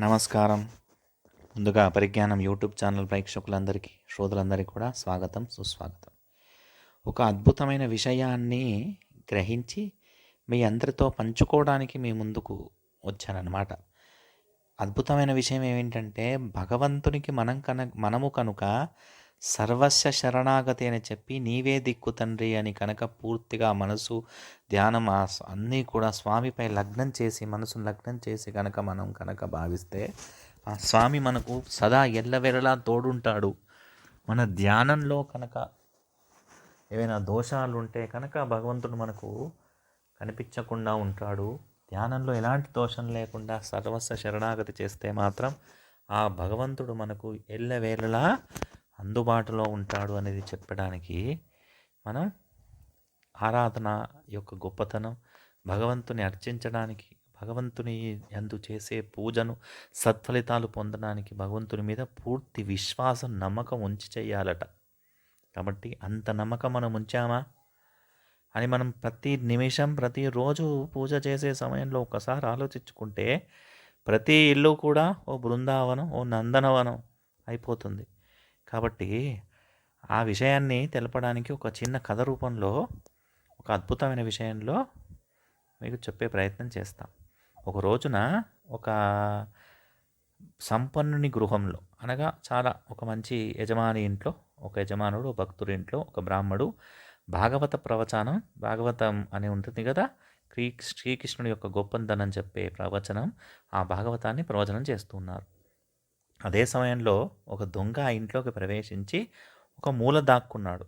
నమస్కారం. ముందుగా పరిజ్ఞానం యూట్యూబ్ ఛానల్ ప్రేక్షకులందరికీ శ్రోతలందరికీ కూడా స్వాగతం సుస్వాగతం. ఒక అద్భుతమైన విషయాన్ని గ్రహించి మీ అందరితో పంచుకోవడానికి మీ ముందుకు వచ్చానన్నమాట. అద్భుతమైన విషయం ఏమిటంటే భగవంతునికి మనం కన మనము కనుక సర్వస్వ శరణాగతి అని చెప్పి నీవే దిక్కు తండ్రి అని కనుక పూర్తిగా మనసు ధ్యానం ఆ అన్నీ కూడా స్వామిపై లగ్నం చేసి మనసును లగ్నం చేసి కనుక మనం కనుక భావిస్తే ఆ స్వామి మనకు సదా ఎల్లవెల్లలా తోడుంటాడు. మన ధ్యానంలో కనుక ఏవైనా దోషాలు ఉంటే కనుక భగవంతుడు మనకు కనిపించకుండా ఉంటాడు. ధ్యానంలో ఎలాంటి దోషం లేకుండా సర్వస్వ శరణాగతి చేస్తే మాత్రం ఆ భగవంతుడు మనకు ఎల్లవేళలా అందుబాటులో ఉంటాడు అనేది చెప్పడానికి మనం ఆరాధన యొక్క గొప్పతనం భగవంతుని అర్చించడానికి భగవంతుని ఎందు చేసే పూజను సత్ఫలితాలు పొందడానికి భగవంతుని మీద పూర్తి విశ్వాసం నమ్మకం ఉంచి చేయాలట. కాబట్టి అంత నమ్మకం మనం ఉంచామా? అని మనం ప్రతి నిమిషం ప్రతిరోజు పూజ చేసే సమయంలో ఒకసారి ఆలోచించుకుంటే ప్రతి ఇల్లు కూడా ఓ బృందావనం ఓ నందనవనం అయిపోతుంది. కాబట్టి ఆ విషయాన్ని తెలపడానికి ఒక చిన్న కథ రూపంలో ఒక అద్భుతమైన విషయంలో మీకు చెప్పే ప్రయత్నం చేస్తాం. ఒక రోజున ఒక సంపన్నుని గృహంలో అనగా చాలా ఒక మంచి యజమాని ఇంట్లో ఒక యజమానుడు భక్తుడి ఇంట్లో ఒక బ్రాహ్మడు భాగవత ప్రవచనం భాగవతం అని ఉంటుంది కదా శ్రీ శ్రీకృష్ణుడి యొక్క గొప్పందనం చెప్పే ప్రవచనం ఆ భాగవతాన్ని ప్రవచనం చేస్తున్నారు అదే సమయంలో ఒక దొంగ ఆ ఇంట్లోకి ప్రవేశించి ఒక మూల దాక్కున్నాడు.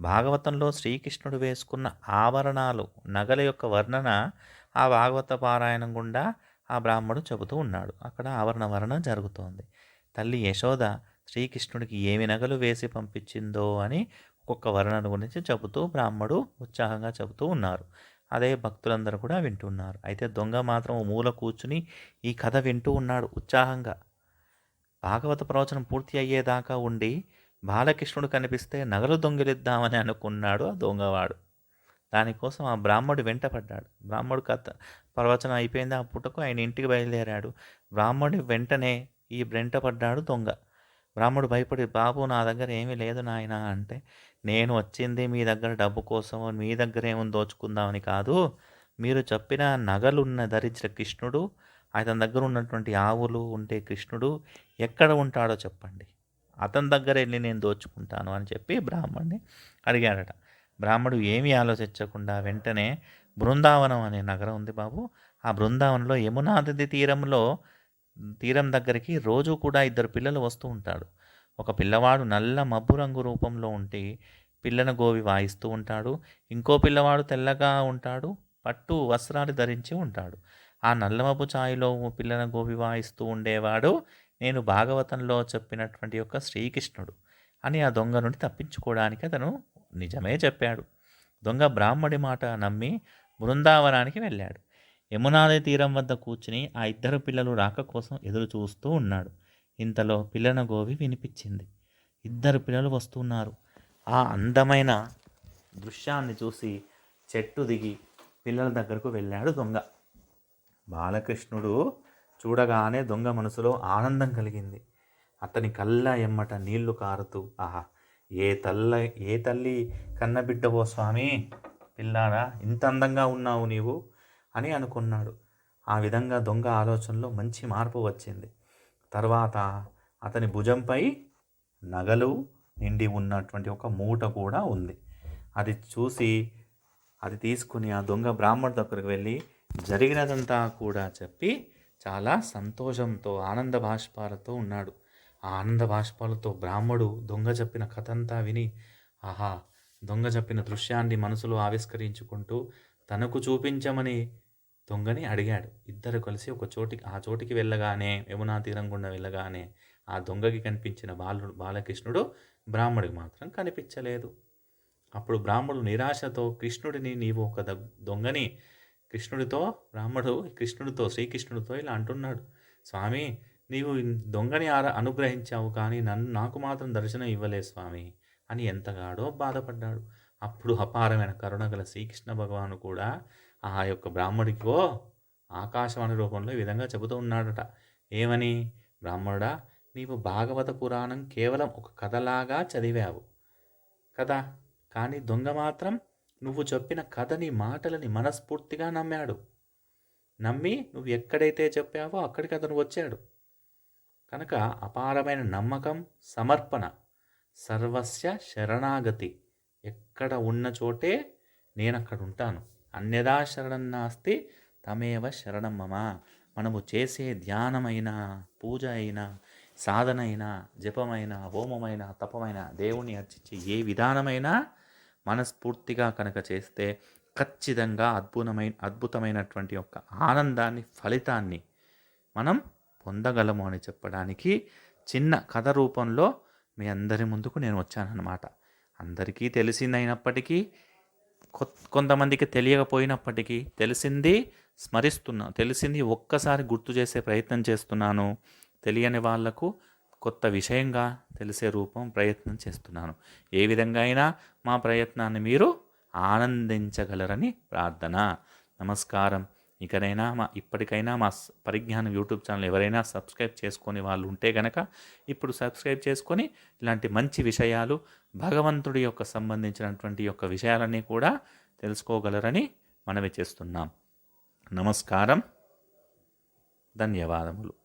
భాగవతంలో శ్రీకృష్ణుడు వేసుకున్న ఆభరణాలు నగల యొక్క వర్ణన ఆ భాగవత పారాయణం గుండా ఆ బ్రాహ్మడు చెబుతూ ఉన్నాడు. అక్కడ ఆవరణ వర్ణ జరుగుతోంది. తల్లి యశోద శ్రీకృష్ణుడికి ఏమి నగలు వేసి పంపించిందో అని ఒక్కొక్క వర్ణన గురించి చెబుతూ బ్రాహ్మడు ఉత్సాహంగా చెబుతూ ఉన్నారు. అదే భక్తులందరూ కూడా వింటున్నారు. అయితే దొంగ మాత్రం ఓ మూల కూర్చుని ఈ కథ వింటూ ఉన్నాడు ఉత్సాహంగా. భాగవత ప్రవచనం పూర్తి అయ్యేదాకా ఉండి బాలకృష్ణుడు కనిపిస్తే నగలు దొంగిలిద్దామని అనుకున్నాడు ఆ దొంగవాడు. దానికోసం ఆ బ్రాహ్మడు వెంటపడ్డాడు. బ్రాహ్మడు కథ ప్రవచనం అయిపోయింది ఆ పుటకు ఆయన ఇంటికి బయలుదేరాడు. బ్రాహ్మడు వెంటనే ఈ వెంటపడ్డాడు దొంగ. బ్రాహ్మడు భయపడి బాబు నా దగ్గర ఏమీ లేదు నాయన అంటే నేను వచ్చింది మీ దగ్గర డబ్బు కోసం మీ దగ్గర ఏముంది దోచుకుందామని కాదు. మీరు చెప్పిన నగలున్న దరిద్ర కృష్ణుడు అతని దగ్గర ఉన్నటువంటి ఆవులు ఉంటే కృష్ణుడు ఎక్కడ ఉంటాడో చెప్పండి. అతని దగ్గర వెళ్ళి నేను దోచుకుంటాను అని చెప్పి బ్రాహ్మణ్ణి అడిగాడట. బ్రాహ్మడు ఏమీ ఆలోచించకుండా వెంటనే బృందావనం అనే నగరం ఉంది బాబు. ఆ బృందావనంలో యమునా నది తీరంలో తీరం దగ్గరికి రోజు కూడా ఇద్దరు పిల్లలు వస్తూ ఉంటాడు. ఒక పిల్లవాడు నల్ల మబ్బు రంగు రూపంలో ఉండి పిల్లన గోవి వాయిస్తూ ఉంటాడు. ఇంకో పిల్లవాడు తెల్లగా ఉంటాడు. పట్టు వస్త్రాలు ధరించి ఉంటాడు. ఆ నల్లమపు ఛాయలో పిల్లన గోపి వాయిస్తూ ఉండేవాడు. నేను భాగవతంలో చెప్పినటువంటి యొక్క శ్రీకృష్ణుడు అని ఆ దొంగ నుండి తప్పించుకోవడానికి అతను నిజమే చెప్పాడు. దొంగ బ్రాహ్మడి మాట నమ్మి బృందావనానికి వెళ్ళాడు. యమునాది తీరం వద్ద కూర్చుని ఆ ఇద్దరు పిల్లలు రాక కోసం ఎదురు చూస్తూ ఉన్నాడు. ఇంతలో పిల్లన గోవి వినిపించింది. ఇద్దరు పిల్లలు వస్తున్నారు. ఆ అందమైన దృశ్యాన్ని చూసి చెట్టు దిగి పిల్లల దగ్గరకు వెళ్ళాడు దొంగ. బాలకృష్ణుడు చూడగానే దొంగ మనసులో ఆనందం కలిగింది. అతని కళ్ళ ఎమ్మట నీళ్ళు కారుతూ ఆహా ఏ తల్ల ఏ తల్లి కన్నబిడ్డవో స్వామి పిల్లారా ఇంత అందంగా ఉన్నావు నీవు అని అనుకున్నాడు. ఆ విధంగా దొంగ ఆలోచనలో మంచి మార్పు వచ్చింది. తర్వాత అతని భుజంపై నగలు నిండి ఉన్నటువంటి ఒక మూట కూడా ఉంది. అది చూసి అది తీసుకుని ఆ దొంగ బ్రాహ్మణ దగ్గరికి వెళ్ళి జరిగినదంతా కూడా చెప్పి చాలా సంతోషంతో ఆనంద బాష్పాలతో ఉన్నాడు. ఆ ఆనంద బాష్పాలతో బ్రాహ్మడు దొంగ చెప్పిన కథ అంతా విని ఆహా దొంగ చెప్పిన దృశ్యాన్ని మనసులో ఆవిష్కరించుకుంటూ తనకు చూపించమని దొంగని అడిగాడు. ఇద్దరు కలిసి ఒక చోటికి ఆ చోటికి వెళ్ళగానే యమునా తీరం గుండా వెళ్ళగానే ఆ దొంగకి కనిపించిన బాలుడు బాలకృష్ణుడు బ్రాహ్మడికి మాత్రం కనిపించలేదు. అప్పుడు బ్రాహ్మడు నిరాశతో కృష్ణుడిని నీవు ఒక దొంగని కృష్ణుడితో బ్రాహ్మడు కృష్ణుడితో శ్రీకృష్ణుడితో ఇలా అంటున్నాడు. స్వామి నీవు దొంగని ఆర అనుగ్రహించావు కానీ నన్ను నాకు మాత్రం దర్శనం ఇవ్వలే స్వామి అని ఎంతగాడో బాధపడ్డాడు. అప్పుడు అపారమైన కరుణ గల శ్రీకృష్ణ భగవాను కూడా ఆ యొక్క బ్రాహ్మడికో ఆకాశవాణి రూపంలో ఈ విధంగా చెబుతూ ఉన్నాడట. ఏమని? బ్రాహ్మణుడా నీవు భాగవత పురాణం కేవలం ఒక కథలాగా చదివావు కదా? కానీ దొంగ మాత్రం నువ్వు చెప్పిన కథని మాటలని మనస్ఫూర్తిగా నమ్మాడు. నమ్మి నువ్వు ఎక్కడైతే చెప్పావో అక్కడికి అతను వచ్చాడు. కనుక అపారమైన నమ్మకం సమర్పణ సర్వస్య శరణాగతి. ఎక్కడ ఉన్న చోటే నేను అక్కడ ఉంటాను అన్యదా శరణం నాస్తి తమేవ శరణం మమ. మనము చేసే ధ్యానమైన పూజ అయినా సాధనైనా జపమైనా జపమైన హోమమైన తపమైన అర్చించి అర్చించే ఏ విధానమైనా మనస్ఫూర్తిగా కనుక చేస్తే ఖచ్చితంగా అద్భుతమైన అద్భుతమైనటువంటి యొక్క ఆనందాన్ని ఫలితాన్ని మనం పొందగలము అని చెప్పడానికి చిన్న కథ రూపంలో మీ అందరి ముందుకు నేను వచ్చానన్నమాట. అందరికీ తెలిసిందైనప్పటికీ కొ- కొంతమందికి తెలియకపోయినప్పటికీ తెలిసింది స్మరిస్తున్నా తెలిసింది ఒక్కసారి గుర్తు చేసే ప్రయత్నం చేస్తున్నాను. తెలియని వాళ్ళకు కొత్త విషయంగా తెలిసే రూపం ప్రయత్నం చేస్తున్నాను. ఏ విధంగా అయినా మా ప్రయత్నాన్ని మీరు ఆనందించగలరని ప్రార్థన. నమస్కారం. ఇకనైనా మా ఇప్పటికైనా మా పరిజ్ఞానం యూట్యూబ్ ఛానల్ ఎవరైనా సబ్స్క్రైబ్ చేసుకొని వాళ్ళు ఉంటే గనక ఇప్పుడు సబ్స్క్రైబ్ చేసుకొని ఇలాంటి మంచి విషయాలు భగవంతుడి యొక్క సంబంధించినటువంటి యొక్క విషయాలన్నీ కూడా తెలుసుకోగలరని మనవి చేస్తున్నాం. నమస్కారం. ధన్యవాదములు.